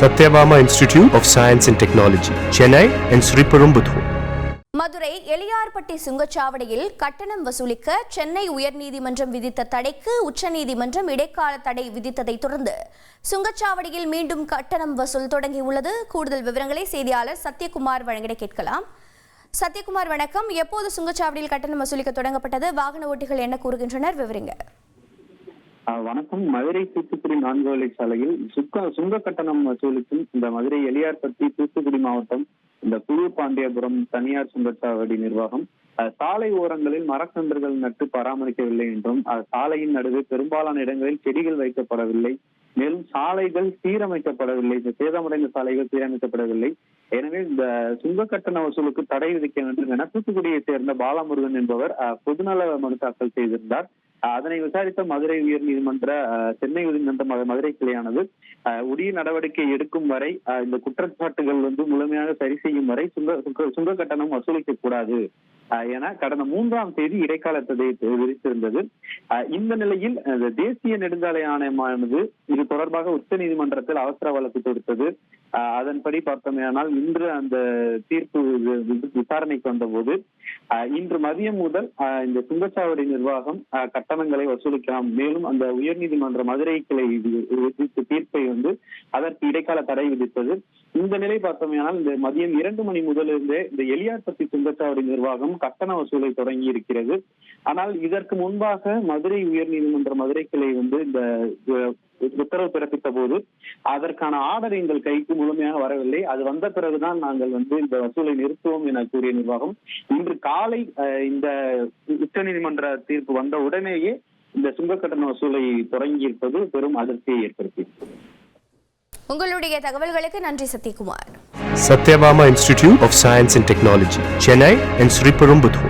Sathyabama institute of science and technology Chennai and Sriperumbudur Madurai Eliyarpatti சுங்கச்சாவடியில் கட்டணம் வசூலிக்க சென்னை உயர்நீதிமன்றம் விதித்த தடைக்கு உச்சநீதிமன்றம் இடைக்கால தடை விதித்ததைத் தொடர்ந்து சுங்கச்சாவடியில் மீண்டும் கட்டணம் வசூல் தொடங்கியுள்ளது. கூடுதல் விவரங்களை செய்தியாளர் சத்யகுமார் வழங்கிட கேட்கலாம். சத்யகுமார் வணக்கம். எப்போது சுங்கச்சாவடியில் கட்டணம் வசூலிக்க தொடங்கப்பட்டது? வாகன ஓட்டிகள் என்ன கூறுகின்றனர்? விவரிங்க. வணக்கம். மதுரை தூத்துக்குடி நான்கு வழி சாலையில் சுக்க சுங்க கட்டணம் வசூலிக்கும் இந்த மதுரை எளியார்பட்டி தூத்துக்குடி மாவட்டம் இந்த புது பாண்டியபுரம் தனியார் சுங்கச்சாவடி நிர்வாகம். சாலை ஓரங்களில் மரக்கன்றுகள் நட்டு பராமரிக்கவில்லை என்றும் சாலையின் நடுவே பெரும்பாலான இடங்களில் செடிகள் வைக்கப்படவில்லை. மேலும் சாலைகள் சீரமைக்கப்படவில்லை. இந்த சேதமடைந்த சாலைகள் சீரமைக்கப்படவில்லை. எனவே இந்த சுங்க கட்டண வசூலுக்கு தடை விதிக்க வேண்டும் என தூத்துக்குடியை சேர்ந்த பாலமுருகன் என்பவர் பொதுநல மனு தாக்கல் செய்திருந்தார். அதனை விசாரித்த மதுரை உயர்நீதிமன்ற ஆஹ் சென்னை உயர்நீதிமன்ற மதுரை கிளையானது உரிய நடவடிக்கை எடுக்கும் வரை இந்த குற்றச்சாட்டுகள் வந்து முழுமையாக சரி செய்யும் வரை சுங்க சுங்க- கட்டணம் வசூலிக்க கூடாது என கடந்த மூன்றாம் தேதி இடைக்கால தடை விதித்திருந்தது. இந்த நிலையில் தேசிய நெடுஞ்சாலை ஆணையமானது இது தொடர்பாக உச்ச நீதிமன்றத்தில் அவசர வழக்கு தொடுத்தது. அதன்படி பார்த்தோமேயானால் இன்று அந்த தீர்ப்பு விசாரணைக்கு வந்தபோது இன்று மதியம் முதல் இந்த சுங்கச்சாவடி நிர்வாகம் கட்டணங்களை வசூலிக்கலாம். மேலும் அந்த உயர்நீதிமன்ற மதுரை கிளை விதித்த தீர்ப்பை வந்து அதற்கு இடைக்கால தடை விதித்தது. இந்த நிலை பார்த்தோமேயானால் இந்த மதியம் இரண்டு மணி முதலிருந்தே இந்த எலியார்பட்டி சுங்கச்சாவடி நிர்வாகம் கட்டண வசூலை தொடங்கி இருக்கிறது. ஆனால் இதற்கு முன்பாக மதுரை உயர்நீதிமன்ற மதுரை கிளை வந்து இந்த உத்தரவு பிறப்பித்த போது அதற்கான ஆர்டர் எங்கள் கைக்கு முழுமையாக வரவில்லை. அது வந்த பிறகுதான் நாங்கள் வந்து இந்த வசூலை நிறுத்துவோம் என கூறிய நிர்வாகம் இன்று காலை அஹ், இந்த உச்சநீதிமன்ற தீர்ப்பு வந்த உடனேயே இந்த சுங்க கட்டண வசூலை தொடங்கி இருப்பது பெரும் அதிர்ச்சியை ஏற்படுத்தியது உங்களுடைய தகவல்களுக்கு நன்றி Sathyakumar. Satyabama Institute of Science and Technology, Chennai and Sriperumbudur.